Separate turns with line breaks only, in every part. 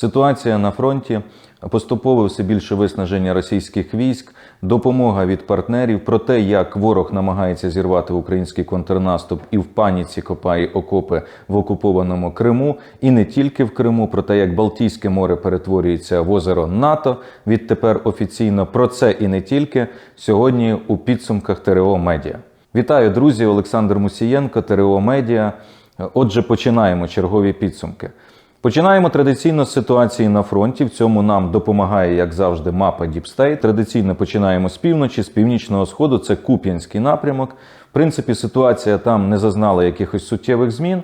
Ситуація на фронті поступово все більше виснаження російських військ, допомога від партнерів про те, як ворог намагається зірвати український контрнаступ і в паніці копає окопи в окупованому Криму, і не тільки в Криму, про те, як Балтійське море перетворюється в озеро НАТО. Відтепер офіційно про це і не тільки сьогодні у підсумках ТРО Медіа. Вітаю, друзі! Олександр Мусієнко, ТРО Медіа. Отже, починаємо чергові підсумки. Починаємо традиційно з ситуації на фронті. В цьому нам допомагає, як завжди, мапа Діпстей. Традиційно починаємо з півночі, з північного сходу. Це Куп'янський напрямок. В принципі, ситуація там не зазнала якихось суттєвих змін. Е,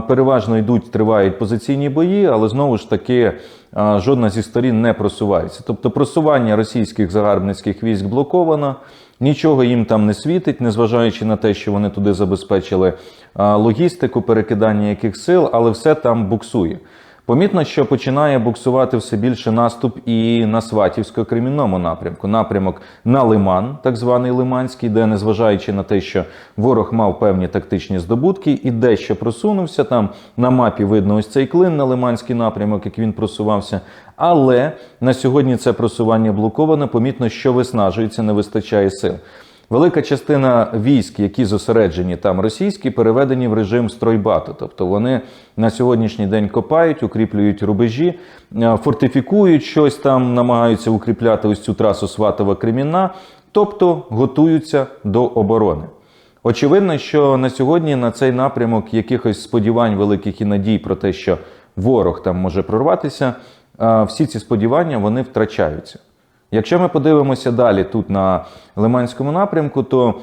Переважно йдуть, тривають позиційні бої, але знову ж таки е, жодна зі сторін не просувається. Тобто просування російських загарбницьких військ блоковано, нічого їм там не світить, незважаючи на те, що вони туди забезпечили логістику, перекидання яких сил, але все там буксує. Помітно, що починає буксувати все більше наступ і на Сватівсько-Кремінному напрямку. Напрямок на Лиман, так званий Лиманський, де, незважаючи на те, що ворог мав певні тактичні здобутки і дещо просунувся. Там на мапі видно ось цей клин на Лиманський напрямок, як він просувався. Але на сьогодні це просування блоковане. Помітно, що виснажується, не вистачає сил. Велика частина військ, які зосереджені там російські, переведені в режим стройбату. Тобто вони на сьогоднішній день копають, укріплюють рубежі, е, фортифікують щось там, намагаються укріпляти ось цю трасу Сватова Кремінна, тобто готуються до оборони. Очевидно, що на сьогодні на цей напрямок якихось сподівань великих і надій про те, що ворог там може прорватися, е, всі ці сподівання вони втрачаються. Якщо ми подивимося далі тут на Лиманському напрямку, то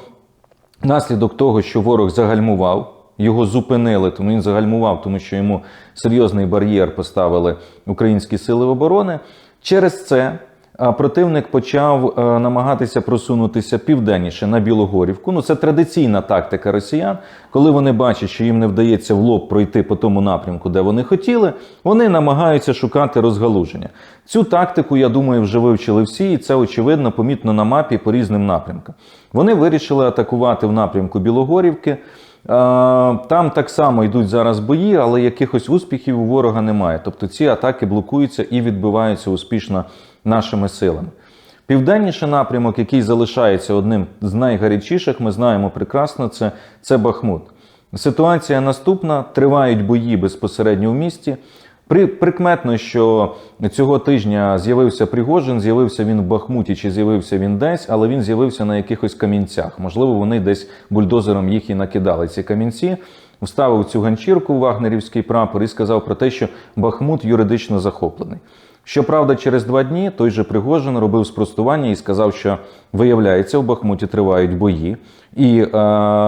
наслідок того, що ворог загальмував, його зупинили, тому він загальмував, тому що йому серйозний бар'єр поставили українські сили оборони. Через це противник почав е, намагатися просунутися південніше на Білогорівку. Ну це традиційна тактика росіян. Коли вони бачать, що їм не вдається в лоб пройти по тому напрямку, де вони хотіли, вони намагаються шукати розгалуження. Цю тактику, я думаю, вже вивчили всі, і це очевидно помітно на мапі по різним напрямкам. Вони вирішили атакувати в напрямку Білогорівки. Е, Там так само йдуть зараз бої, але якихось успіхів у ворога немає. Тобто ці атаки блокуються і відбиваються успішно нашими силами. Південніший напрямок, який залишається одним з найгарячіших, ми знаємо прекрасно, це, це Бахмут. Ситуація наступна: тривають бої безпосередньо в місті. При, прикметно, що цього тижня з'явився Пригожин, з'явився він в Бахмуті чи з'явився він десь, але він з'явився на якихось камінцях. Можливо, вони десь бульдозером їх і накидали ці камінці. Вставив цю ганчірку вагнерівський прапор і сказав про те, що Бахмут юридично захоплений. Щоправда, через два дні той же Пригожин робив спростування і сказав, що виявляється, в Бахмуті тривають бої, і е,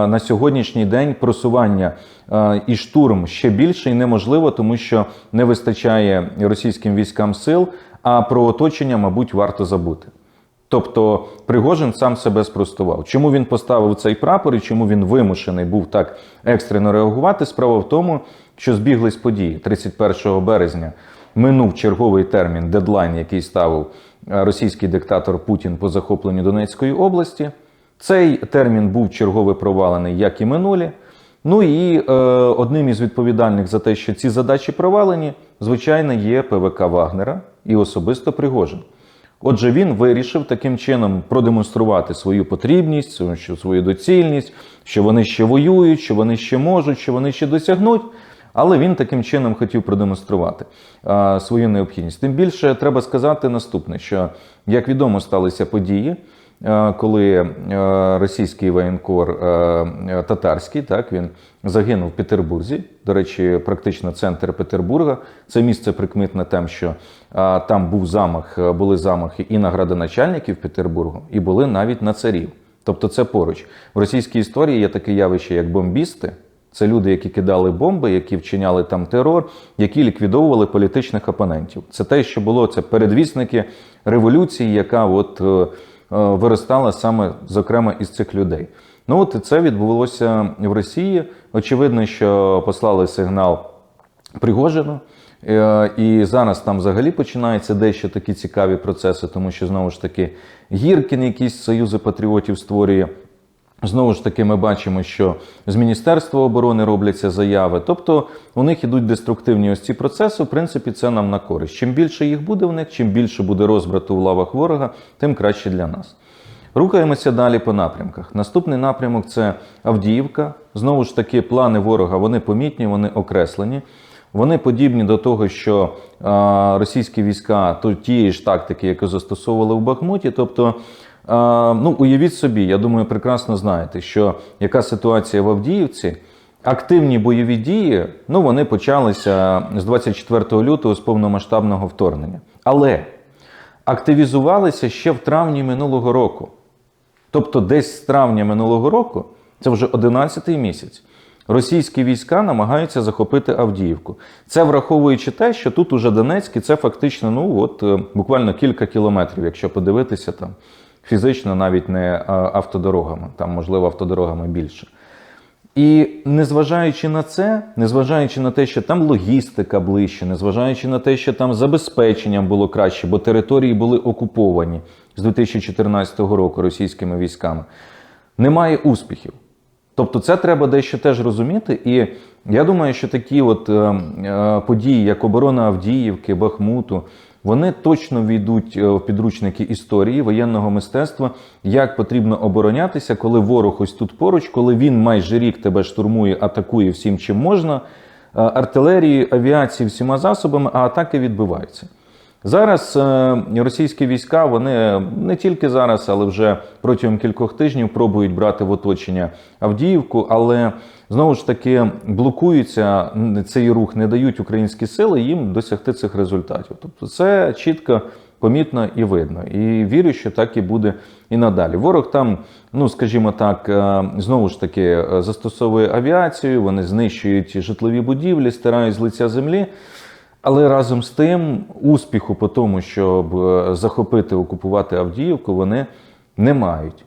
на сьогоднішній день просування е, і штурм ще більше і неможливо, тому що не вистачає російським військам сил. А про оточення, мабуть, варто забути. Тобто Пригожин сам себе спростував. Чому він поставив цей прапор і чому він вимушений був так екстрено реагувати? Справа в тому, що збіглись події 31 березня. Минув черговий термін, дедлайн, який ставив е, російський диктатор Путін по захопленню Донецької області. Цей термін був черговий провалений, як і минулі. Ну і е, одним із відповідальних за те, що ці задачі провалені, звичайно, є ПВК Вагнера і особисто Пригожин. Отже, він вирішив таким чином продемонструвати свою потрібність, свою доцільність, що вони ще воюють, що вони ще можуть, що вони ще досягнуть. Але він таким чином хотів продемонструвати а, свою необхідність. Тим більше треба сказати наступне: що, як відомо, сталися події, а, коли е, російський воєнкор е, е, татарський, так він загинув в Петербурзі. До речі, практично центр Петербурга. Це місце прикметне тим, що там був замах, е, були замахи і на градоначальників Петербургу, і були навіть на царів. Тобто, це поруч в російській історії є таке явище, як бомбісти. Це люди, які кидали бомби, які вчиняли там терор, які ліквідовували політичних опонентів. Це те, що було це передвісники революції, яка от е, е, виростала саме зокрема із цих людей. Ну от це відбулося в Росії. Очевидно, що послали сигнал Пригожину. Е, І зараз там взагалі починаються дещо такі цікаві процеси, тому що знову ж таки Гіркін якісь союзи патріотів створює. Знову ж таки, ми бачимо, що з Міністерства оборони робляться заяви. Тобто у них ідуть деструктивні ось ці процеси. В принципі, це нам на користь. Чим більше їх буде в них, чим більше буде розбрату в лавах ворога, тим краще для нас. Рухаємося далі по напрямках. Наступний напрямок це Авдіївка. Знову ж таки, плани ворога вони помітні, вони окреслені. Вони подібні до того, що російські війська то тієї ж тактики, яку застосовували в Бахмуті. Тобто, ну уявіть собі, я думаю, прекрасно знаєте, що яка ситуація в Авдіївці. Активні бойові дії ну вони почалися з 24 лютого з повномасштабного вторгнення, але активізувалися ще в травні минулого року. Тобто, десь з травня минулого року, це вже 11-й місяць, російські війська намагаються захопити Авдіївку. Це враховуючи те, що тут уже Донецьк, і це фактично ну от е, буквально кілька кілометрів, якщо подивитися там фізично, навіть не е, автодорогами, там можливо автодорогами більше. І незважаючи на це, незважаючи на те, що там логістика ближче, незважаючи на те, що там забезпеченням було краще, бо території були окуповані з 2014 року російськими військами, немає успіхів. Тобто, це треба дещо теж розуміти. І я думаю, що такі от е, е, події, як оборона Авдіївки, Бахмуту, вони точно війдуть е, в підручники історії воєнного мистецтва, як потрібно оборонятися, коли ворог ось тут поруч, коли він майже рік тебе штурмує, атакує всім, чим можна, е, артилерії, авіації, всіма засобами, а атаки відбиваються. Зараз е, російські війська вони не тільки зараз, але вже протягом кількох тижнів пробують брати в оточення Авдіївку, але знову ж таки блокуються цей рух, не дають українські сили їм досягти цих результатів. Тобто, це чітко. Помітно і видно, і вірю, що так і буде і надалі. Ворог там, ну скажімо так, е, знову ж таки е, застосовує авіацію, вони знищують житлові будівлі, стирають з лиця землі. Але разом з тим успіху по тому, щоб е, захопити, окупувати Авдіївку, вони не мають.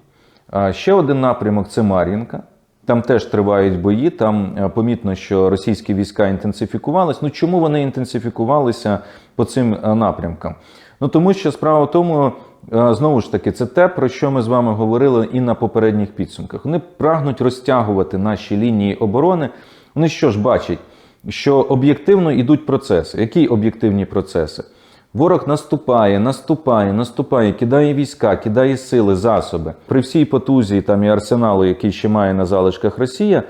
Ще один напрямок це Мар'їнка. Там теж тривають бої. Там е, помітно, що російські війська інтенсифікувалися. Ну чому вони інтенсифікувалися по цим е, напрямкам? Ну тому що справа в тому, знову ж таки, це те, про що ми з вами говорили і на попередніх підсумках. Вони прагнуть розтягувати наші лінії оборони. Вони що ж бачать? Що об'єктивно йдуть процеси. Які об'єктивні процеси? Ворог наступає, наступає, наступає, кидає війська, кидає сили, засоби. При всій потузі там і арсеналу, який ще має на залишках Росія,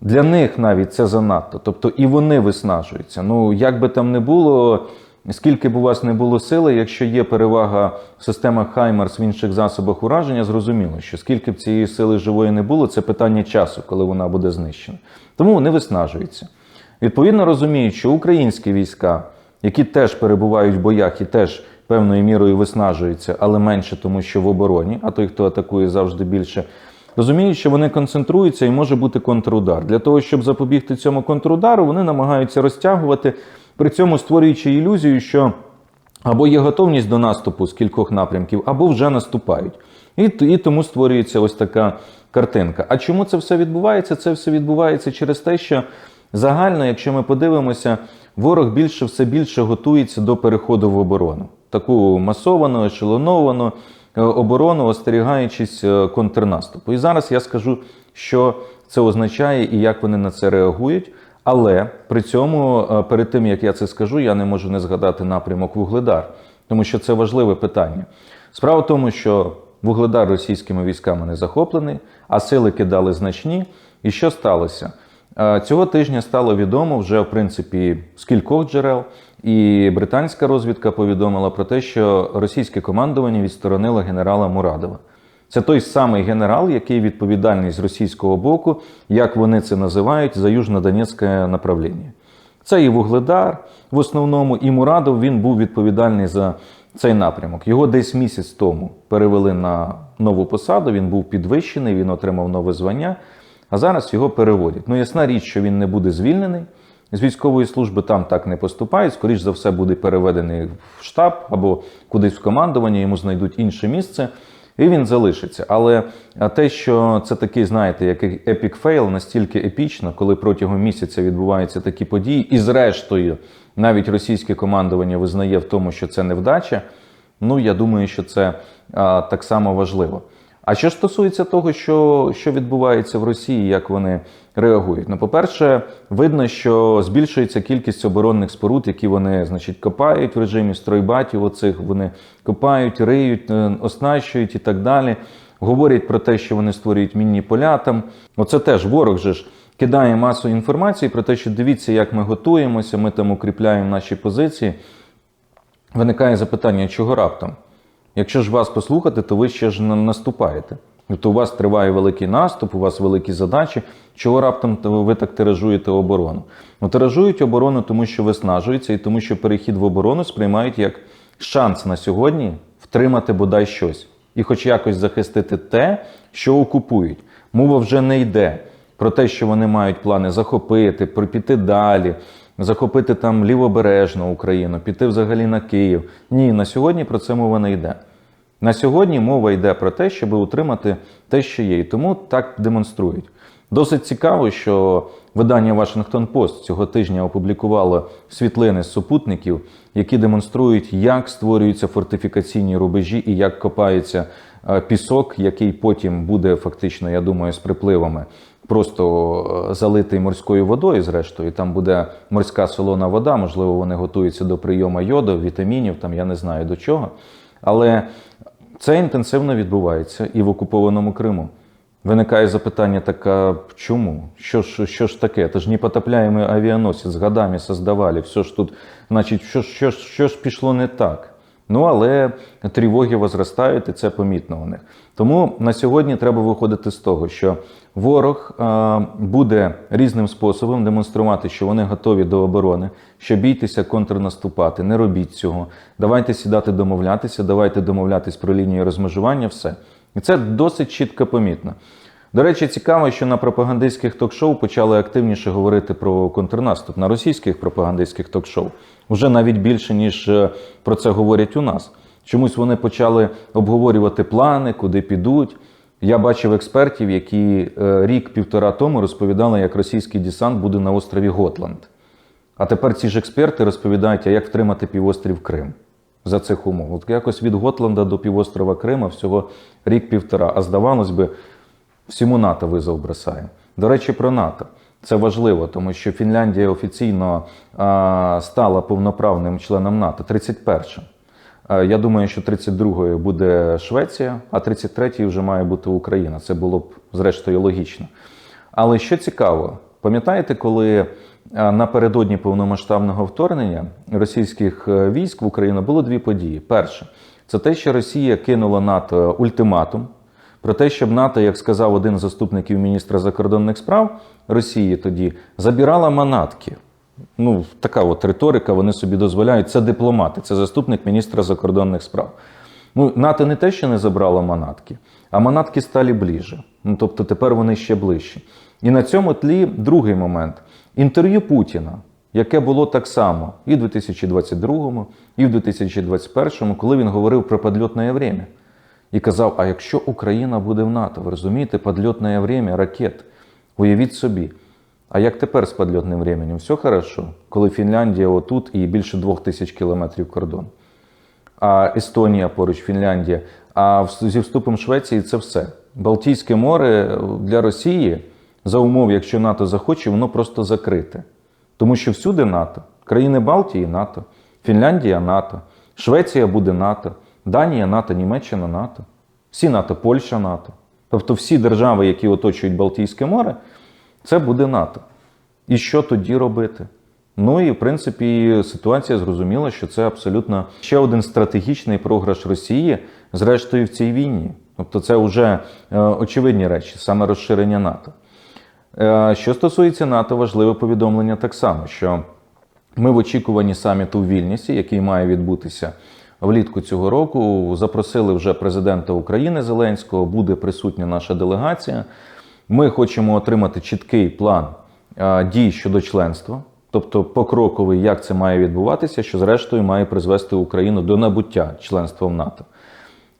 для них навіть це занадто. Тобто і вони виснажуються. Ну, як би там не було, скільки б у вас не було сили, якщо є перевага в системах Хаймарс в інших засобах ураження, зрозуміло, що скільки б цієї сили живої не було, це питання часу, коли вона буде знищена. Тому вони виснажуються. Відповідно розуміють, що українські війська, які теж перебувають в боях і теж певною мірою виснажуються, але менше, тому що в обороні, а той, хто атакує завжди більше, розуміють, що вони концентруються і може бути контрудар. Для того, щоб запобігти цьому контрудару, вони намагаються розтягувати, при цьому створюючи ілюзію, що або є готовність до наступу з кількох напрямків, або вже наступають. І, і тому створюється ось така картинка. А чому це все відбувається? Це все відбувається через те, що. Загально, якщо ми подивимося, ворог більше все більше готується до переходу в оборону. Таку масовану, ешелоновану е, оборону, остерігаючись е, контрнаступу. І зараз я скажу, що це означає і як вони на це реагують. Але при цьому, е, перед тим як я це скажу, я не можу не згадати напрямок Вугледар, тому що це важливе питання. Справа в тому, що Вугледар російськими військами не захоплений, а сили кидали значні. І що сталося? Цього тижня стало відомо вже в принципі з кількох джерел, і британська розвідка повідомила про те, що російське командування відсторонило генерала Мурадова. Це той самий генерал, який відповідальний з російського боку, як вони це називають, за южно-донецьке направлення. Це і Вугледар в основному, і Мурадов він був відповідальний за цей напрямок. Його десь місяць тому перевели на нову посаду. Він був підвищений, він отримав нове звання а зараз його переводять. Ну, ясна річ, що він не буде звільнений з військової служби, там так не поступають. Скоріш за все, буде переведений в штаб або кудись в командування, йому знайдуть інше місце. І він залишиться. Але те, що це такий, знаєте, як епік фейл, настільки епічно, коли протягом місяця відбуваються такі події, і зрештою навіть російське командування визнає в тому, що це невдача. Ну я думаю, що це а, так само важливо. А що ж стосується того, що, що відбувається в Росії, як вони реагують? Ну, по-перше, видно, що збільшується кількість оборонних споруд, які вони, значить, копають в режимі стройбатів. Оцих вони копають, риють, е, оснащують і так далі. Говорять про те, що вони створюють мінні поля там. Оце теж ворог же ж кидає масу інформації про те, що дивіться, як ми готуємося, ми там укріпляємо наші позиції. Виникає запитання, чого раптом? Якщо ж вас послухати, то ви ще ж на- наступаєте. Тобто у вас триває великий наступ, у вас великі задачі. Чого раптом ви так тиражуєте оборону? Ну, тиражують оборону, тому що виснажуються, і тому, що перехід в оборону сприймають як шанс на сьогодні втримати бодай щось і хоч якось захистити те, що окупують. Мова вже не йде про те, що вони мають плани захопити, про- піти далі, захопити там лівобережну Україну, піти взагалі на Київ. Ні, на сьогодні про це мова не йде. На сьогодні мова йде про те, щоб утримати те, що є, і тому так демонструють. Досить цікаво, що видання Washington Post цього тижня опублікувало світлини з супутників, які демонструють, як створюються фортифікаційні рубежі і як копається е, пісок, який потім буде фактично, я думаю, з припливами просто е, залитий морською водою, зрештою, там буде морська солона вода, можливо, вони готуються до прийому йоду, вітамінів, там я не знаю до чого. Але це інтенсивно відбувається і в окупованому Криму. Виникає запитання таке, чому? Що ж, що ж таке? Це ж непотопляємий авіаносець з годами создавали. Все ж тут, значить, що, що, що ж пішло не так? Ну, але тривоги возростають, і це помітно у них. Тому на сьогодні треба виходити з того, що ворог е, буде різним способом демонструвати, що вони готові до оборони, що бійтеся контрнаступати, не робіть цього. Давайте сідати домовлятися, давайте домовлятись про лінію розмежування, все. І це досить чітко помітно. До речі, цікаво, що на пропагандистських ток-шоу почали активніше говорити про контрнаступ на російських пропагандистських ток-шоу. Вже навіть більше, ніж е, про це говорять у нас. Чомусь вони почали обговорювати плани, куди підуть. Я бачив експертів, які е, рік-півтора тому розповідали, як російський десант буде на острові Готланд. А тепер ці ж експерти розповідають, а як втримати півострів Крим за цих умов. От якось від Готланда до півострова Крима всього рік-півтора. А здавалось би, всьому НАТО визов бросає. До речі, про НАТО. Це важливо, тому що Фінляндія офіційно а, стала повноправним членом НАТО 31-м. Е, Я думаю, що 32-ю буде Швеція, а 33-ю вже має бути Україна. Це було б зрештою логічно. Але що цікаво, пам'ятаєте, коли напередодні повномасштабного вторгнення російських е, військ в Україну було дві події. Перше, це те, що Росія кинула НАТО ультиматум про те, щоб НАТО, як сказав один з заступників міністра закордонних справ Росії тоді, забирала манатки. Ну, така от риторика, вони собі дозволяють. Це дипломати, це заступник міністра закордонних справ. Ну, НАТО не те, що не забрало манатки, а манатки стали ближче. Ну, тобто тепер вони ще ближчі. І на цьому тлі другий момент інтерв'ю Путіна, яке було так само і в 2022, і в 2021, коли він говорив про підльотне время. І казав: а якщо Україна буде в НАТО, ви розумієте, підльотне время ракет, уявіть собі. А як тепер з підльотним временем? Все хорошо, коли Фінляндія отут і більше двох тисяч кілометрів кордон. А Естонія поруч, Фінляндія. А зі вступом Швеції це все. Балтійське море для Росії за умов, якщо НАТО захоче, воно просто закрите. Тому що всюди НАТО. Країни Балтії НАТО, Фінляндія НАТО, Швеція буде НАТО, Данія НАТО, Німеччина НАТО, всі НАТО, Польща НАТО. Тобто всі держави, які оточують Балтійське море, це буде НАТО. І що тоді робити? Ну і в принципі ситуація зрозуміла, що це абсолютно ще один стратегічний програш Росії, зрештою, в цій війні. Тобто, це вже е, очевидні речі, саме розширення НАТО. Е, Що стосується НАТО, важливе повідомлення так само, що ми в очікуванні саміту в Вільнюсі, який має відбутися влітку цього року, запросили вже президента України Зеленського, буде присутня наша делегація. Ми хочемо отримати чіткий план дій щодо членства, тобто покроковий, як це має відбуватися, що зрештою має призвести Україну до набуття членства в НАТО.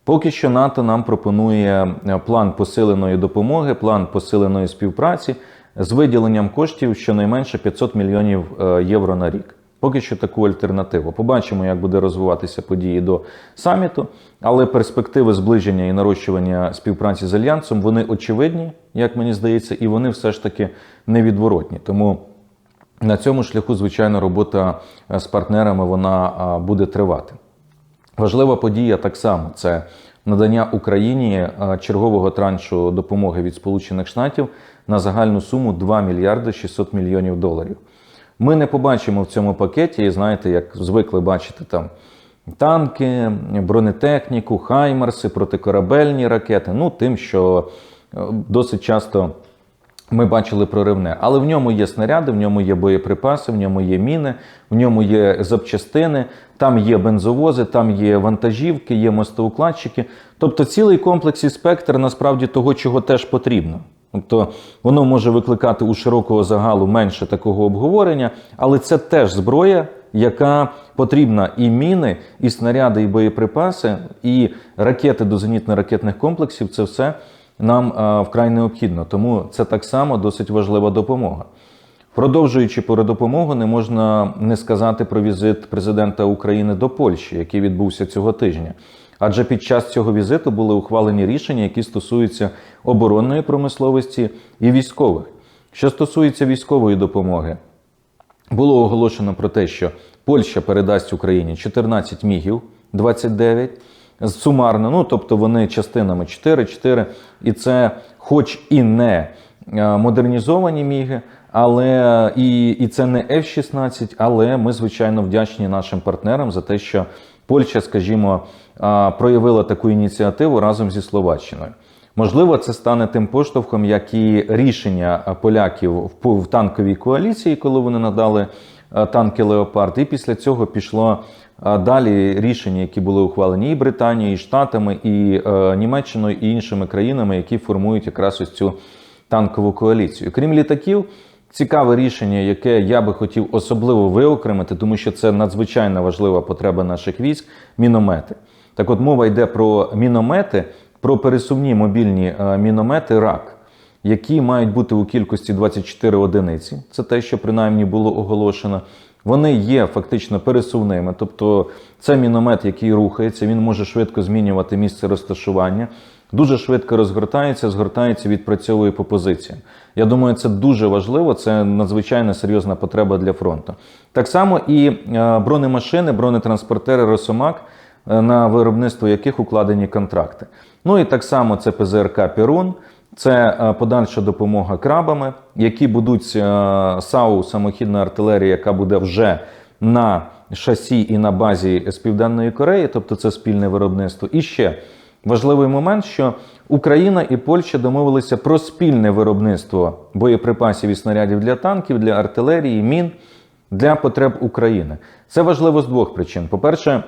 Поки що НАТО нам пропонує е, план посиленої допомоги, план посиленої співпраці з виділенням коштів щонайменше 500 мільйонів е, євро на рік. Поки що таку альтернативу. Побачимо, як буде розвиватися події до саміту, але перспективи зближення і нарощування співпраці з альянсом вони очевидні, як мені здається, і вони все ж таки невідворотні. Тому на цьому шляху, звичайно, робота е, з партнерами вона буде тривати. Важлива подія так само це надання Україні е, чергового траншу допомоги від Сполучених Штатів на загальну суму 2 мільярди 600 мільйонів доларів. Ми не побачимо в цьому пакеті, і знаєте, як звикли бачити там танки, бронетехніку, хаймерси, протикорабельні ракети. Ну, тим, що е, досить часто ми бачили проривне. Але в ньому є снаряди, в ньому є боєприпаси, в ньому є міни, в ньому є запчастини, там є бензовози, там є вантажівки, є мостоукладчики. Тобто цілий комплекс і спектр насправді того, чого теж потрібно. Тобто воно може викликати у широкого загалу менше такого обговорення, але це теж зброя, яка потрібна і міни, і снаряди, і боєприпаси, і ракети до зенітно-ракетних комплексів це все нам вкрай необхідно. Тому це так само досить важлива допомога. Продовжуючи про допомогу, не можна не сказати про візит президента України до Польщі, який відбувся цього тижня. Адже під час цього візиту були ухвалені рішення, які стосуються оборонної промисловості і військових. Що стосується військової допомоги, було оголошено про те, що Польща передасть Україні 14 мігів 29 сумарно, ну тобто вони частинами 4-4, і це, хоч і не е, модернізовані міги, але і, і це не F-16, але ми звичайно вдячні нашим партнерам за те, що Польща, скажімо, проявила таку ініціативу разом зі Словаччиною. Можливо, це стане тим поштовхом, як і рішення поляків в, в танковій коаліції, коли вони надали танки Леопард, і після цього пішло далі рішення, які були ухвалені і Британією, і Штатами, і е, Німеччиною, і іншими країнами, які формують якраз ось цю танкову коаліцію. Крім літаків, цікаве рішення, яке я би хотів особливо виокремити, тому що це надзвичайно важлива потреба наших військ міномети. Так от мова йде про міномети, про пересувні мобільні е, міномети РАК, які мають бути у кількості 24 одиниці. Це те, що принаймні було оголошено. Вони є фактично пересувними, тобто це міномет, який рухається, він може швидко змінювати місце розташування, дуже швидко розгортається, згортається, відпрацьовує по позиціям. Я думаю, це дуже важливо, це надзвичайно серйозна потреба для фронту. Так само і е, бронемашини, бронетранспортери Росомак, е, на виробництво яких укладені контракти. Ну і так само це ПЗРК Пірун. Це е, подальша допомога крабами, які будуть е, САУ, самохідна артилерія, яка буде вже на шасі і на базі з Південної Кореї, тобто це спільне виробництво. І ще важливий момент, що Україна і Польща домовилися про спільне виробництво боєприпасів і снарядів для танків, для артилерії, мін для потреб України. Це важливо з двох причин. По-перше,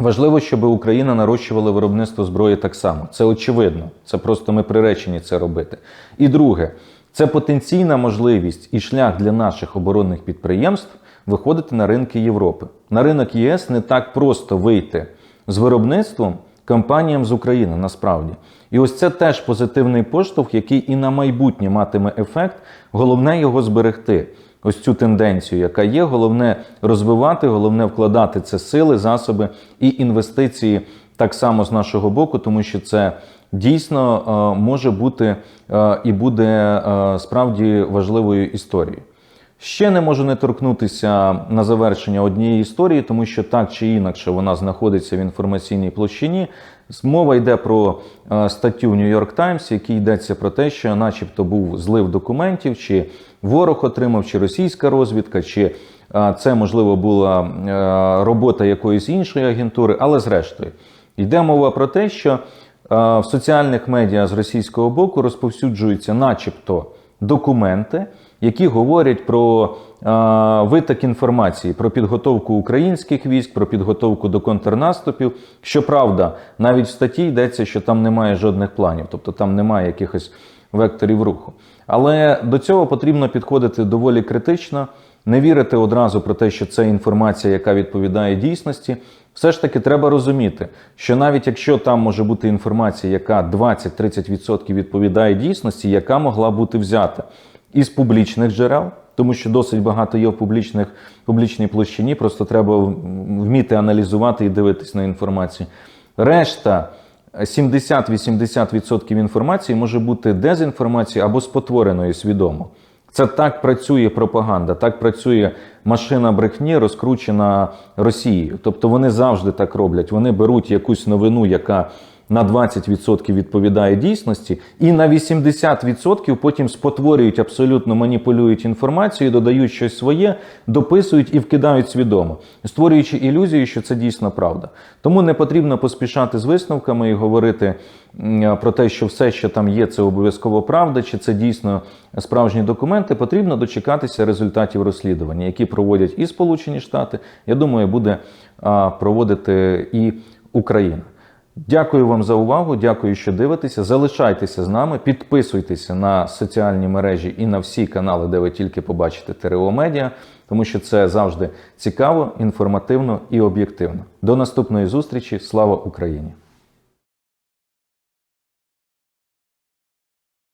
Важливо, щоб Україна нарощувала виробництво зброї так само. Це очевидно. Це просто ми приречені це робити. І друге, це потенційна можливість і шлях для наших оборонних підприємств виходити на ринки Європи. На ринок ЄС не так просто вийти з виробництвом компаніям з України насправді. І ось це теж позитивний поштовх, який і на майбутнє матиме ефект. Головне його зберегти ось цю тенденцію, яка є. Головне розвивати, головне вкладати це сили, засоби і інвестиції так само з нашого боку, тому що це дійсно е, може бути е, і буде е, справді важливою історією. Ще не можу не торкнутися на завершення однієї історії, тому що так чи інакше вона знаходиться в інформаційній площині. Мова йде про е, статтю York Times, в якій йдеться про те, що, начебто, був злив документів, чи ворог отримав, чи російська розвідка, чи е, це можливо була е, робота якоїсь іншої агентури, але зрештою йде мова про те, що в соціальних медіа з російського боку розповсюджуються, начебто, документи які говорять про виток інформації про підготовку українських військ, про підготовку до контрнаступів. Щоправда, навіть в статті йдеться, що там немає жодних планів, тобто там немає якихось векторів руху. Але до цього потрібно підходити доволі критично, не вірити одразу про те, що це інформація, яка відповідає дійсності. Все ж таки треба розуміти, що навіть якщо там може бути інформація, яка 20-30% відповідає дійсності, яка могла бути взята із публічних джерел, тому що досить багато є в публічних публічній площині. Просто треба вміти аналізувати і дивитись на інформацію. Решта 70-80% інформації може бути дезінформацією або спотвореною свідомо. Це так працює пропаганда, так працює машина брехні, розкручена Росією. Тобто вони завжди так роблять. Вони беруть якусь новину, яка на 20% відповідає дійсності, і на 80% потім спотворюють, абсолютно маніпулюють інформацію, додають щось своє, дописують і вкидають свідомо, створюючи ілюзію, що це дійсно правда. Тому не потрібно поспішати з висновками і говорити про те, що все, що там є, це обов'язково правда, чи це дійсно справжні документи. Потрібно дочекатися результатів розслідування, які проводять і Сполучені Штати. Я думаю, буде проводити і Україна. Дякую вам за увагу. Дякую, що дивитеся. Залишайтеся з нами, підписуйтеся на соціальні мережі і на всі канали, де ви тільки побачите ТРО Медіа, тому що це завжди цікаво, інформативно і об'єктивно. До наступної зустрічі. Слава Україні!